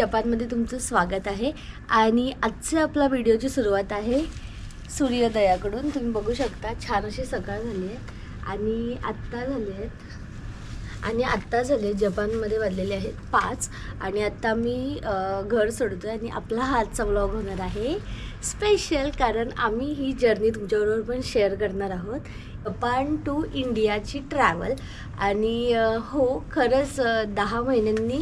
जपानमध्ये तुमचं स्वागत आहे. आणि आजचा आपला व्हिडिओची सुरुवात आहे सूर्योदयाकडून. तुम्ही बघू शकता छान अशी सकाळ झाली आहे. आणि आत्ता झाले आहेत आणि आत्ता झाले जपानमध्ये वाजलेले आहेत पाच. आणि आत्ता मी घर सोडतो आहे आणि आपला हा आजचा ब्लॉग होणार आहे स्पेशल कारण आम्ही ही जर्नी तुमच्याबरोबर पण शेअर करणार आहोत. जपान टू इंडियाची ट्रॅव्हल आणि हो खरंच दहा महिन्यांनी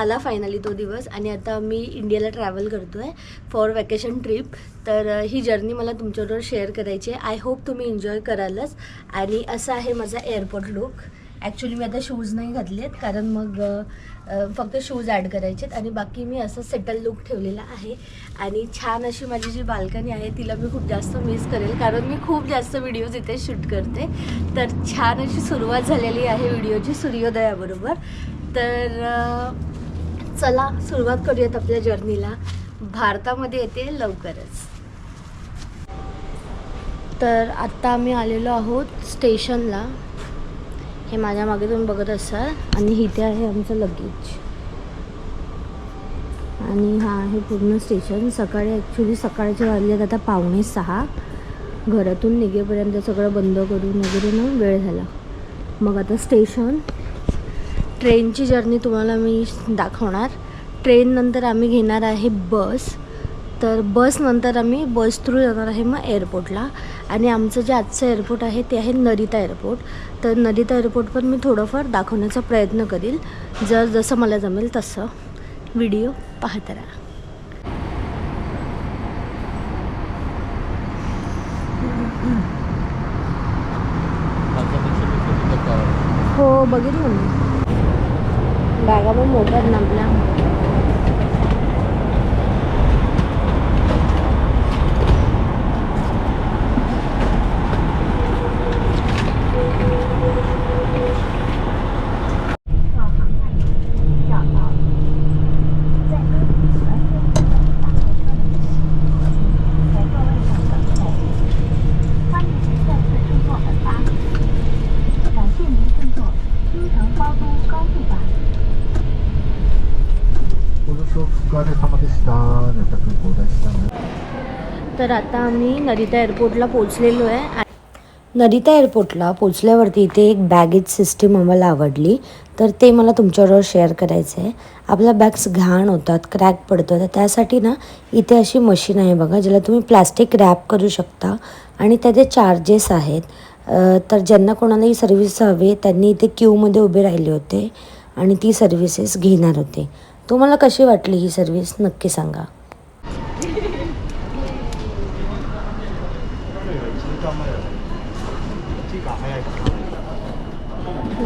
आला फायनली तो दिवस. आणि आता मी इंडियाला ट्रॅव्हल करतो आहे फॉर वॅकेशन ट्रिप तर ही जर्नी मला तुमच्याबरोबर शेअर करायची आहे. आय होप तुम्ही एन्जॉय करालच. आणि असा आहे माझा एअरपोर्ट लुक ॲक्च्युली मी आता शूज नाही घातलेत कारण मग फक्त शूज ॲड करायचे आहेत आणि बाकी मी असं सेटल लुक ठेवलेला आहे. आणि छान अशी माझी जी बाल्कनी आहे तिला मी खूप जास्त मिस करेल कारण मी खूप जास्त व्हिडिओज इथे शूट करते. तर छान अशी सुरुवात झालेली आहे व्हिडिओची सूर्योदयाबरोबर. तर चला सुरुवात करूयात आपल्या जर्नीला भारतामध्ये येते लवकरच. तर आत्ता आम्ही आलेलो आहोत स्टेशनला हे माझ्या मागे तुम्ही बघत असाल. आणि इथे आहे आमचं लगेज. आणि हा आहे पूर्ण स्टेशन. सकाळी ॲक्च्युली सकाळचे वाजले आता पावणे सहा. घरातून निघेपर्यंत सगळं बंद करून वगैरे ना वेळ झाला. मग आता स्टेशन. ट्रेनची जर्नी तुम्हाला मी दाखवणार. ट्रेननंतर आम्ही घेणार आहे बस. तर बसनंतर आम्ही बस थ्रू जाणार आहे मग एअरपोर्टला आणि आमचं जे आजचं एअरपोर्ट आहे ते आहे नरिता एअरपोर्ट तर नरिता एअरपोर्ट पण मी थोडंफार दाखवण्याचा प्रयत्न करील. जर जसं मला जमेल तसं. व्हिडिओ पाहत राहा. हो बघितलं मी. बॅगा पण मोठ्या ना आपल्या. तर आता आम्ही नरिता एअरपोर्टला पोचलेलो आहे. नदिता नरिता एअरपोर्टला पोचल्यावरती इथे एक बॅगेज सिस्टीम आम्हाला आवडली. तर ते मला तुमच्याबरोबर शेअर करायचं आहे. आपल्या बॅग्स घाण होतात क्रॅक पडतो तर त्यासाठी ना इथे अशी मशीन आहे बघा ज्याला तुम्ही प्लॅस्टिक रॅप करू शकता. आणि त्याचे चार्जेस आहेत. तर ज्यांना कोणाला ही सर्व्हिस हवी त्यांनी इथे क्यूमध्ये उभे राहिले होते. आणि ती सर्व्हिसेस घेणार होते. तुम्हाला कशी वाटली ही सर्व्हिस नक्की सांगा.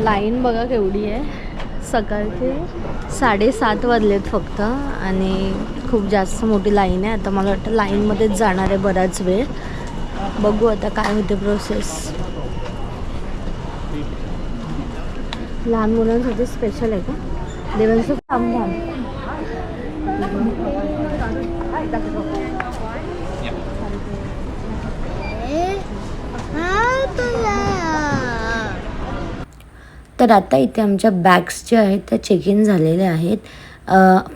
लाईन बघा केवढी आहे. सकाळचे साडेसात वाजलेत फक्त आणि खूप जास्त मोठी लाईन आहे. आता मला वाटतं लाईनमध्येच जाणार आहे बराच वेळ. बघू आता काय होते प्रोसेस लहान मुलांसाठी स्पेशल आहे का? देवांचं थांब थांब तर आता इथे आमच्या बॅग्स ज्या आहेत त्या चेक इन झालेल्या आहेत.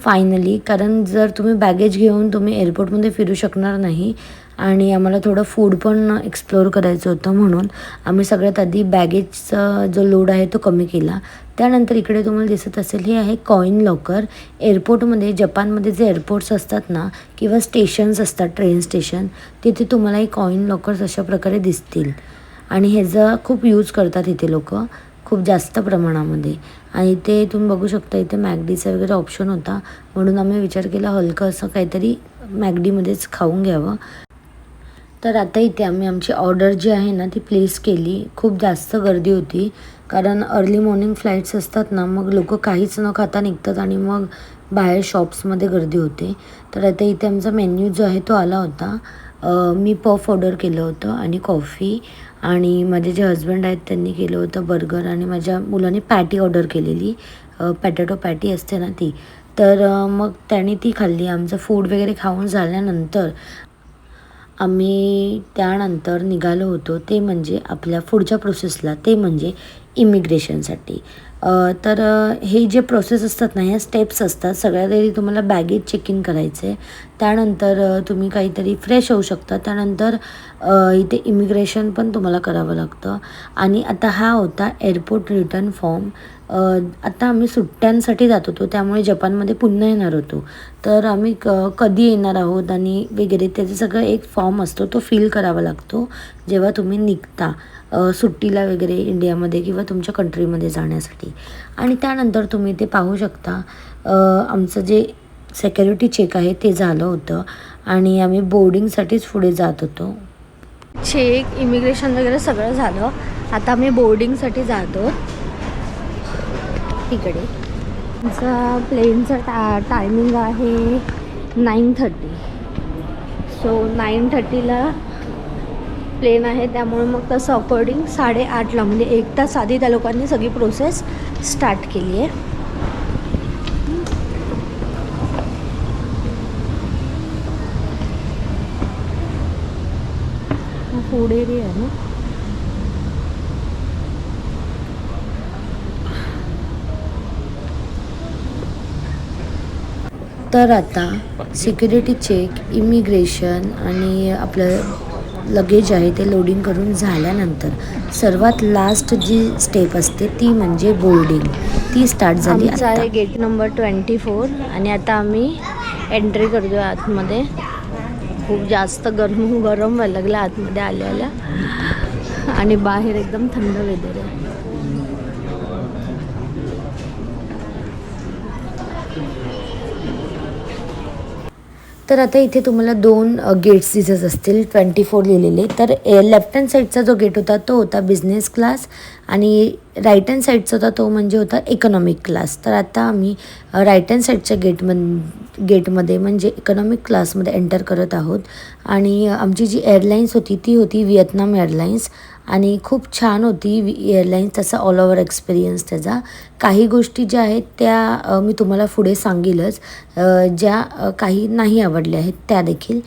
फायनली कारण जर तुम्ही बॅगेज घेऊन तुम्ही एअरपोर्टमध्ये फिरू शकणार नाही आणि आम्हाला थोडं फूड पण एक्सप्लोअर करायचं होतं म्हणून आम्ही सगळ्यात आधी बॅगेजचा जो लोड आहे तो कमी केला. त्यानंतर इकडे तुम्हाला दिसत असेल हे आहे कॉईन लॉकर एअरपोर्टमध्ये जपानमध्ये जे एअरपोर्ट्स असतात ना किंवा स्टेशन्स असतात ट्रेन स्टेशन तिथे तुम्हाला हे कॉईन लॉकर्स अशा प्रकारे दिसतील. आणि ह्याचा खूप यूज करतात इथे लोक. खूप जास्त प्रमाणामध्ये. आणि ते तुम्ही बघू शकता इथे मॅगडीचा वगैरे ऑप्शन होता. म्हणून आम्ही विचार केला हलकं असं काहीतरी मॅगडीमध्येच खाऊन घ्यावं. तर आता इथे आम्ही आमची ऑर्डर जी आहे ना ती प्लेस केली. खूप जास्त गर्दी होती. कारण अर्ली मॉर्निंग फ्लाईट्स असतात ना मग लोक काहीच न खाता निघतात आणि मग बाहेर शॉप्समध्ये गर्दी होते. तर आता इथे आमचा मेन्यू जो आहे तो आला होता. मी पफ ऑर्डर केलं होतं आणि कॉफी आणि माझे जे हजबंड आहेत त्यांनी केलं होतं बर्गर आणि माझ्या मुलाने पॅटी ऑर्डर केलेली. पॅटॅटो पॅटी असते ना ती. तर मग त्याने ती खाल्ली. आमचं फूड वगैरे खाऊन झाल्यानंतर आम्ही त्यानंतर निघालो होतो. ते म्हणजे आपल्या पुढच्या प्रोसेसला ते म्हणजे इमिग्रेशनसाठी तर हे जे प्रोसेस असतात ना ह्या स्टेप्स असतात सगळ्यात आधी तुम्हाला बॅगेज चेक इन करायचं. आहे त्यानंतर तुम्ही काहीतरी फ्रेश होऊ शकता. त्यानंतर इथे इमिग्रेशन पण तुम्हाला करावं लागतं. आणि आता हा होता एअरपोर्ट रिटर्न फॉर्म आता आम्ही सुट्ट्यांसाठी जात होतो त्यामुळे जपानमध्ये पुन्हा येणार होतो. तर आम्ही क कधी येणार आहोत आणि वगैरे त्याचं सगळं एक फॉर्म असतो तो फिल करावा लागतो जेव्हा तुम्ही निघता. सुट्टीला वगैरे इंडियामध्ये किंवा तुमच्या कंट्रीमध्ये जाण्यासाठी. आणि त्यानंतर तुम्ही ते पाहू शकता आमचं जे सेक्युरिटी चेक आहे ते झालं होतं आणि आम्ही बोर्डिंगसाठीच पुढे जात होतो. चेक इमिग्रेशन वगैरे सगळं झालं. आता आम्ही बोर्डिंगसाठी जातो. तिकडे. आमचा प्लेनचा टा टायमिंग आहे नाईन थर्टी सो नाईन थर्टीला प्लेन आहे त्यामुळे मग तसं अकॉर्डिंग साडेआठला म्हणजे एक तास आधी त्या लोकांनी सगळी प्रोसेस स्टार्ट केली आहे. फूड एरिया आहे ना? तर आता सिक्युरिटी चेक इमिग्रेशन आणि आपलं लगेज आहे ते लोडिंग करून झाल्यानंतर सर्वात लास्ट जी स्टेप असते ती म्हणजे बोर्डिंग ती स्टार्ट झाली आहे गेट नंबर ट्वेंटी फोर आणि आता आम्ही एंट्री करतो आतमध्ये. खूप जास्त गरम गरम व्हायला लागलं आतमध्ये आल्या आल्या आणि बाहेर एकदम थंड वेदर आहे. तर आता इथे तुम्हाला दोन गेट्स दिसत असतील ट्वेंटी फोर लिहिलेले. तर लेफ्ट हँड साईडचा जो गेट होता तो होता बिझनेस क्लास आणि राईट हँड साईडचा होता तो म्हणजे होता इकॉनॉमिक क्लास तर आता आम्ही राईट हँड साईडच्या गेटमन गेटमध्ये म्हणजे इकॉनॉमिक क्लासमध्ये एंटर करत आहोत. आणि आमची जी एअरलाईन्स होती ती होती व्हिएतनाम एअरलाईन्स आणि खूप छान होती वि एअरलाईन्स त्याचा ऑल ओव्हर एक्सपिरियन्स त्याचा. काही गोष्टी ज्या आहेत त्या मी तुम्हाला पुढे सांगेलच. ज्या काही नाही आवडल्या आहेत त्या देखील.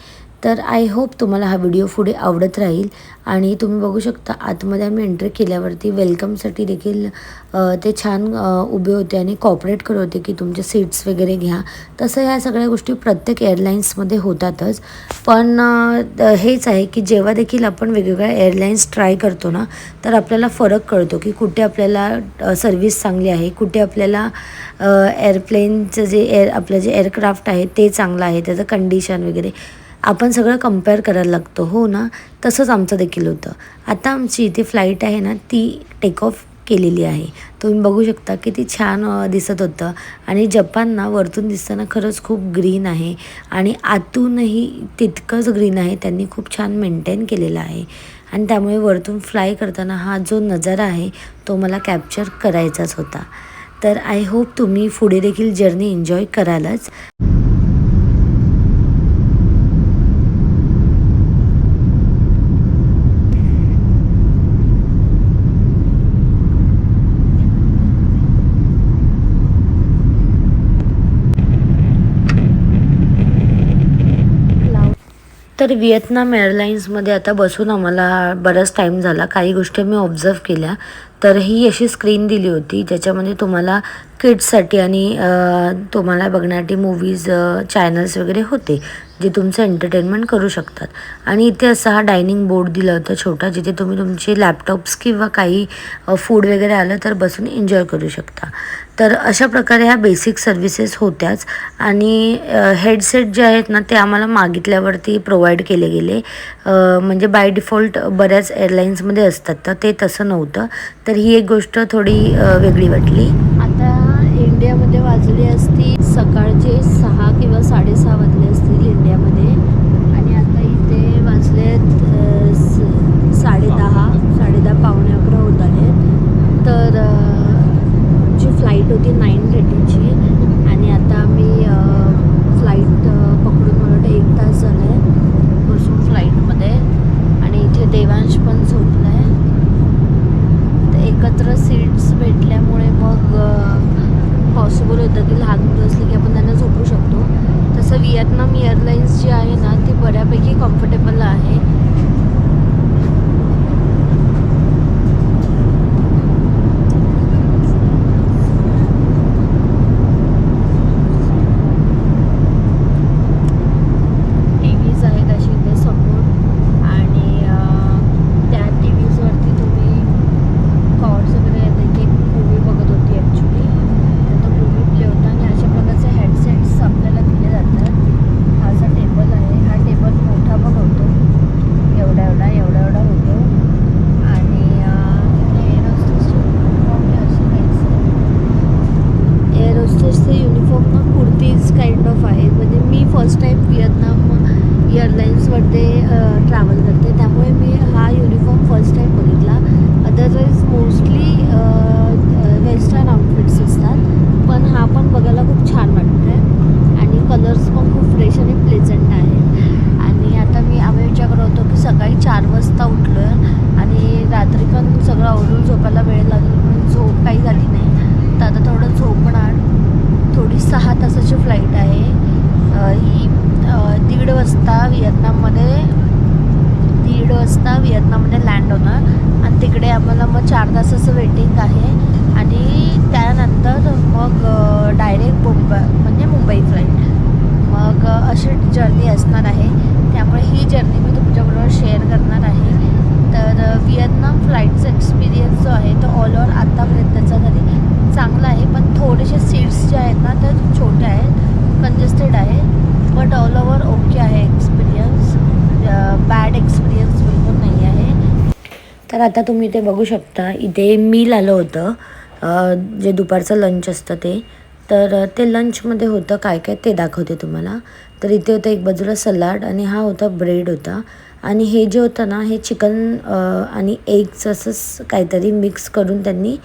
तर आय होप तुम्हाला हा व्हिडिओ पुढे आवडत राहील. आणि तुम्ही बघू शकता आतमध्ये आम्ही एंट्री केल्यावरती वेलकमसाठी देखील ते छान उभे होते आणि कॉपरेट करत होते की तुमच्या सीट्स वगैरे घ्या. तसं ह्या सगळ्या गोष्टी प्रत्येक एअरलाईन्समध्ये होतातच. पण हेच आहे की जेव्हा देखील आपण वेगवेगळ्या एअरलाईन्स ट्राय करतो ना तर आपल्याला फरक कळतो की कुठे आपल्याला सर्विस चांगली आहे कुठे आपल्याला एअरप्लेनचं जे एअर आपलं जे एअरक्राफ्ट आहे ते चांगलं आहे त्याचं कंडिशन वगैरे. आपण सगळं कंपेअर करायला लागतो. हो ना? तसंच आमचं देखील होतं. आता आमची इथे फ्लाईट आहे ना ती टेक ऑफ केलेली आहे. तुम्ही बघू शकता किती छान दिसत होतं. आणि जपान ना वरतून दिसताना खरंच खूप ग्रीन आहे. आणि आतूनही तितकंच ग्रीन आहे. त्यांनी खूप छान मेंटेन केलेलं आहे. आणि त्यामुळे वरतून फ्लाय करताना हा जो नजारा आहे तो मला कॅप्चर करायचाच होता. तर आय होप तुम्ही पुढे देखील जर्नी एन्जॉय करालच. तर व्हिएतनाम एअरलाईन्समध्ये आता बसून आम्हाला बराच टाईम झाला. काही गोष्टी मी ऑब्झर्व केल्या. तर ही अशी स्क्रीन दिली होती ज्याच्यामध्ये तुम्हाला किड्ससाठी आणि तुम्हाला बघण्यासाठी मूवीज चॅनल्स वगैरे होते. जे तुमचं एंटरटेनमेंट करू शकतात. आणि इथे असा हा डायनिंग बोर्ड दिला होता छोटा जिथे तुम्ही तुमचे लॅपटॉप्स किंवा काही फूड वगैरे आलं तर बसून एन्जॉय करू शकता. तर अशा प्रकारे ह्या बेसिक सर्व्हिसेस होत्याच. आणि हेडसेट जे आहेत ना ते आम्हाला मागितल्यावरती प्रोव्हाइड केले गेले. म्हणजे बाय डिफॉल्ट बऱ्याच एअरलाईन्समध्ये असतात. तर ते तसं नव्हतं. तर ही एक गोष्ट थोडी वेगळी वाटली. आता इंडियामध्ये वाजली असती सकाळचे सहा किंवा साडेसहा वाजले असतील इंडियामध्ये आणि आता इथे वाजलेत अ, स- साडेदहा साडेदहा पावणे अकरा होत आले तर अ, आमची फ्लाईट तर आता तुम्ही ते बघू शकता इथे मील आलं होतं जे दुपारचं लंच असतं ते. तर ते लंचमध्ये होतं काय काय ते दाखवते तुम्हाला. तर इथे होतं एक बाजूला सलाड आणि हा होता ब्रेड होता. आणि हे जे होतं ना हे चिकन आणि एग्स असंच काहीतरी मिक्स करून त्यांनी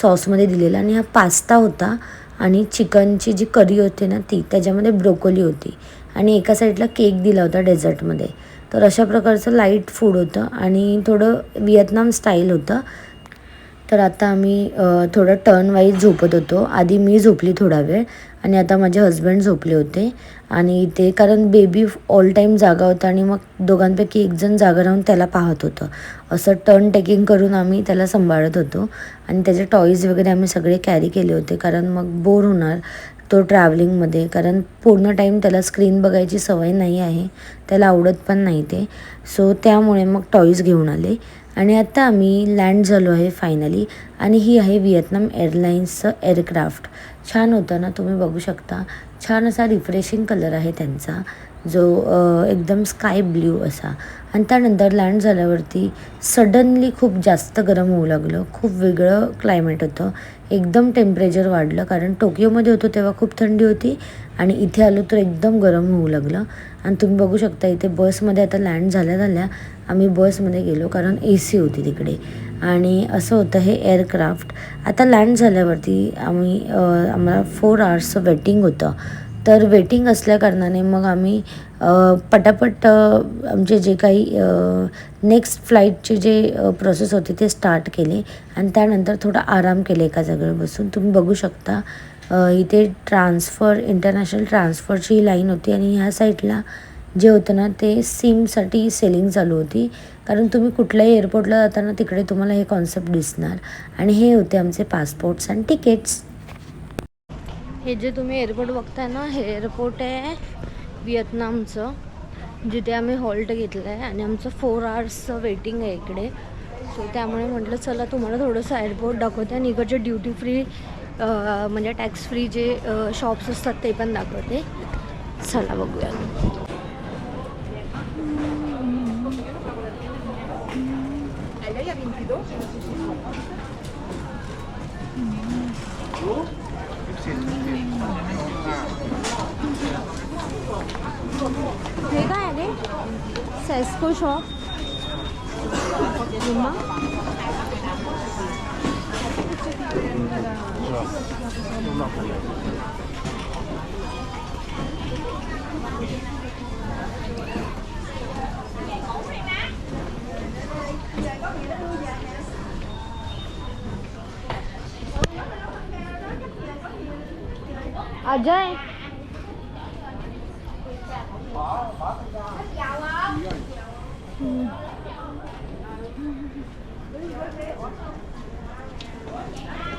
सॉसमध्ये दिलेलं. आणि हा पास्ता होता आणि चिकनची जी करी होती ना ती त्याच्यामध्ये ब्रोकोली होती. आणि एका साईडला केक दिला होता डेझर्टमध्ये तर अशा प्रकारचं लाइट फूड होतं आणि थोडं व्हिएतनाम स्टाईल होतं. तर आता आम्ही थोडं टर्न वाईज झोपत होतो. आधी मी झोपली थोडा वेळ आणि आता माझे हस्बंड झोपले होते. आणि ते कारण बेबी ऑल टाईम जागा होता आणि मग दोघांपैकी एकजण जागा राहून त्याला पाहत होतं. असं टर्न टेकिंग करून आम्ही त्याला सांभाळत होतो. आणि त्याचे टॉईज वगैरे आम्ही सगळे कॅरी केले होते कारण मग बोर होणार. तो ट्रॅव्हलिंगमध्ये कारण पूर्ण टाईम त्याला स्क्रीन बघायची सवय नाही आहे. त्याला आवडत पण नाही ते. सो त्यामुळे मग टॉईज घेऊन आले. आणि आता आम्ही लँड झालो आहे फायनली आणि ही आहे व्हिएतनाम एअरलाईन्सचं एअरक्राफ्ट छान होतं ना तुम्ही बघू शकता. छान असा रिफ्रेशिंग कलर आहे त्यांचा. जो एकदम स्काय ब्ल्यू असा. आणि त्यानंतर लँड झाल्यावरती सडनली खूप जास्त गरम होऊ लागलं. खूप वेगळं क्लायमेट होतं. एकदम टेम्परेचर वाढलं. कारण टोकियोमध्ये होतो तेव्हा खूप थंडी होती आणि इथे आलो तर एकदम गरम होऊ लागलं. आणि तुम्ही बघू शकता इथे बसमध्ये आता लँड झाल्या झाल्या आम्ही बसमध्ये गेलो कारण ए सी होती तिकडे. आणि असं होतं हे एअरक्राफ्ट आता लँड झाल्यावरती आम्ही आम्हाला फोर आवर्सचं वेटिंग होतं. तर वेटिंग असल्याकारणाने मग आम्ही पटापट आमचे जे काही नेक्स्ट फ्लाईटचे जे प्रोसेस होते ते स्टार्ट केले. आणि त्यानंतर थोडा आराम केले एका जागेवर बसून. तुम्ही बघू शकता इथे ट्रान्सफर इंटरनॅशनल ट्रान्सफरची ही लाईन होती. आणि ह्या साईडला जे होतं ना ते सिमसाठी सेलिंग चालू होती. कारण तुम्ही कुठल्याही एअरपोर्टला जाताना तिकडे तुम्हाला हे कॉन्सेप्ट दिसणार. आणि हे होते आमचे पासपोर्ट्स आणि तिकीट्स हे जे तुम्ही एअरपोर्ट बघताय ना हे एअरपोर्ट आहे व्हिएतनामचं जिथे आम्ही हॉल्ट घेतलं आहे आणि आमचं फोर आवर्सचं वेटिंग आहे इकडे. सो त्यामुळे म्हटलं चला तुम्हाला थोडंसं एअरपोर्ट दाखवते आणि इकडचे ड्युटी फ्री म्हणजे टॅक्स फ्री जे शॉप्स असतात ते पण दाखवते. चला बघूया. हे escocho. Yuma. Ajay. Thank you.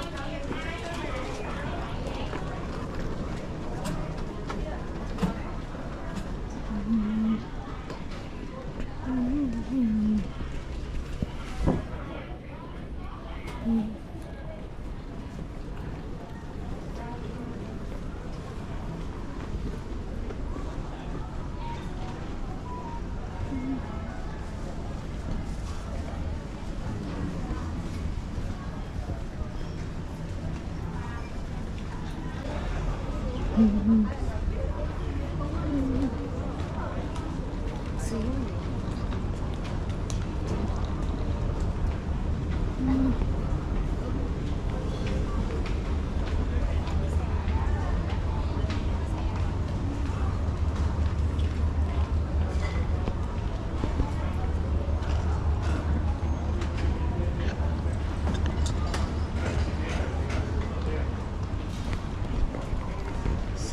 うんうん。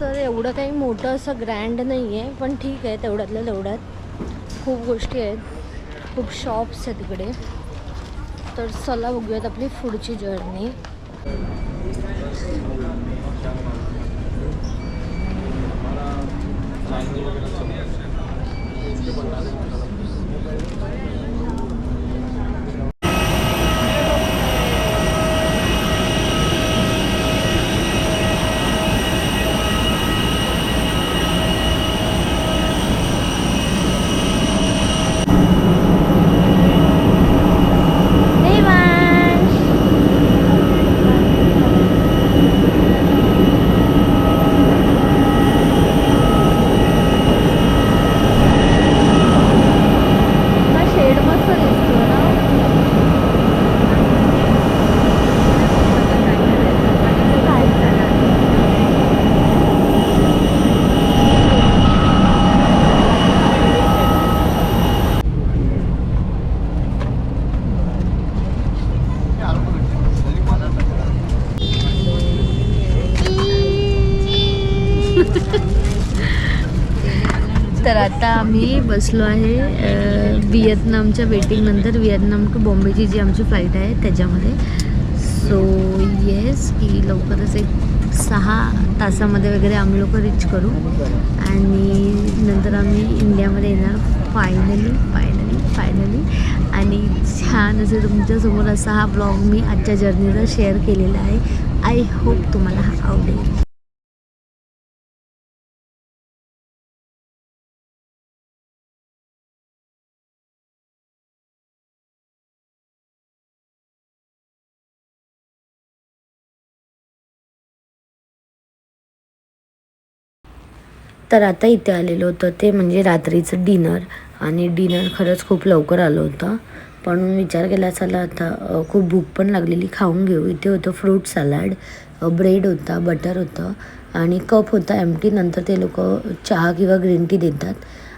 तर एवढं काही मोठं असं ग्रँड नाही आहे पण ठीक आहे तेवढ्यातल्या तेवढ्यात. खूप गोष्टी आहेत. खूप शॉप्स आहेत तिकडे. तर चला बघूयात आपली पुढची जर्नी हा शेड मस्त दिसतो ना तर आता आम्ही बसलो आहे व्हिएतनामच्या वेटिंगनंतर व्हिएतनाम टू बॉम्बेची जी आमची फ्लाईट आहे त्याच्यामध्ये. सो येस की लवकरच एक सहा तासामध्ये वगैरे आम्ही लोक रीच करू. आणि नंतर आम्ही इंडियामध्ये येणार. फायनली फायनली फायनली आणि छान असे तुमच्यासमोर असा हा ब्लॉग मी आजच्या जर्नीचा शेअर केलेला आहे. आय होप तुम्हाला हा आवडेल. तर आता इथे आलेलो होतं ते म्हणजे रात्रीचं डिनर. आणि डिनर खरंच खूप लवकर आलं होतं. पण विचार केला चला आता खूप भूक पण लागलेली. खाऊन घेऊ. इथे होतं फ्रूट सॅलड ब्रेड होता बटर होतं. आणि कप होता एमटी नंतर ते लोक चहा किंवा ग्रीन टी देतात.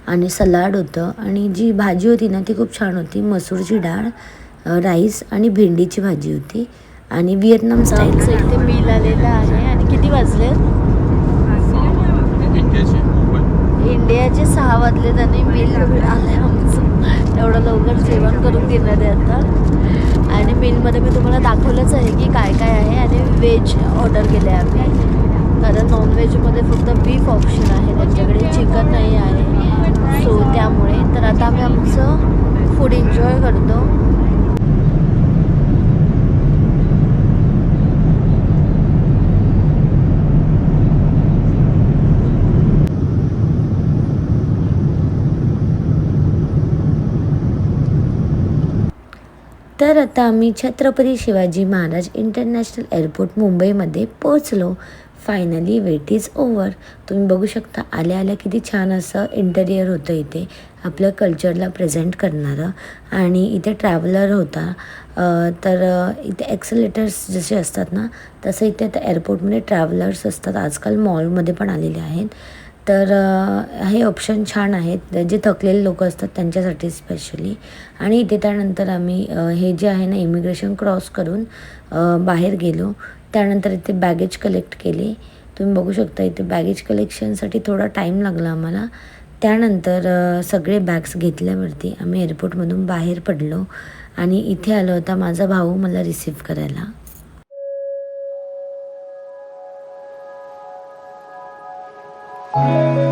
आणि सलाड होतं. आणि जी भाजी होती ना ती खूप छान होती. मसूरची डाळ राईस आणि भेंडीची भाजी होती. आणि व्हिएतनाम स्टाईल इथे मिल आलेलं आहे. आणि किती वाजले इंडियाची मुंबई इंडियाचे सहा वाजले त्यांनी मिल आलं आमचं. एवढं लवकर जेवण करून घेणार आहे आता. आणि मिलमध्ये मी तुम्हाला दाखवलंच आहे की काय काय आहे आणि व्हेज ऑर्डर केलं आहे आम्ही. कारण नॉनव्हेजमध्ये फक्त बीफ ऑप्शन आहे. त्यांच्याकडे चिकन नाही आहे. सो त्यामुळे. तर आता आम्ही आमचं फूड एन्जॉय करतो. तर आता आम्ही छत्रपती शिवाजी महाराज इंटरनॅशनल एअरपोर्ट मुंबईमध्ये पोचलो फायनली वेट इज ओवर तुम्ही बघू शकता आल्या आल्या किती छान असं इंटेरियर होतं इथे. आपल्या कल्चरला प्रेझेंट करणारं. आणि इथे ट्रॅव्हलर होता. तर इथे एक्सलेटर्स जसे असतात ना तसं इथे आता एअरपोर्टमध्ये ट्रॅव्हलर्स असतात. आजकाल मॉलमध्ये पण आलेले आहेत. तर हे ऑप्शन छान आहेत. जे थकलेले लोक असतात त्यांच्यासाठी स्पेशली आणि इथे त्यानंतर आम्ही हे जे आहे ना इमिग्रेशन क्रॉस करून बाहेर गेलो. त्यानंतर इथे बॅगेज कलेक्ट केले. तुम्ही बघू शकता इथे बॅगेज कलेक्शनसाठी थोडा टाईम लागला आम्हाला. त्यानंतर सगळे बॅग्स घेतल्यावरती आम्ही एअरपोर्टमधून बाहेर पडलो. आणि इथे आलो होता माझा भाऊ मला रिसीव करायला. Música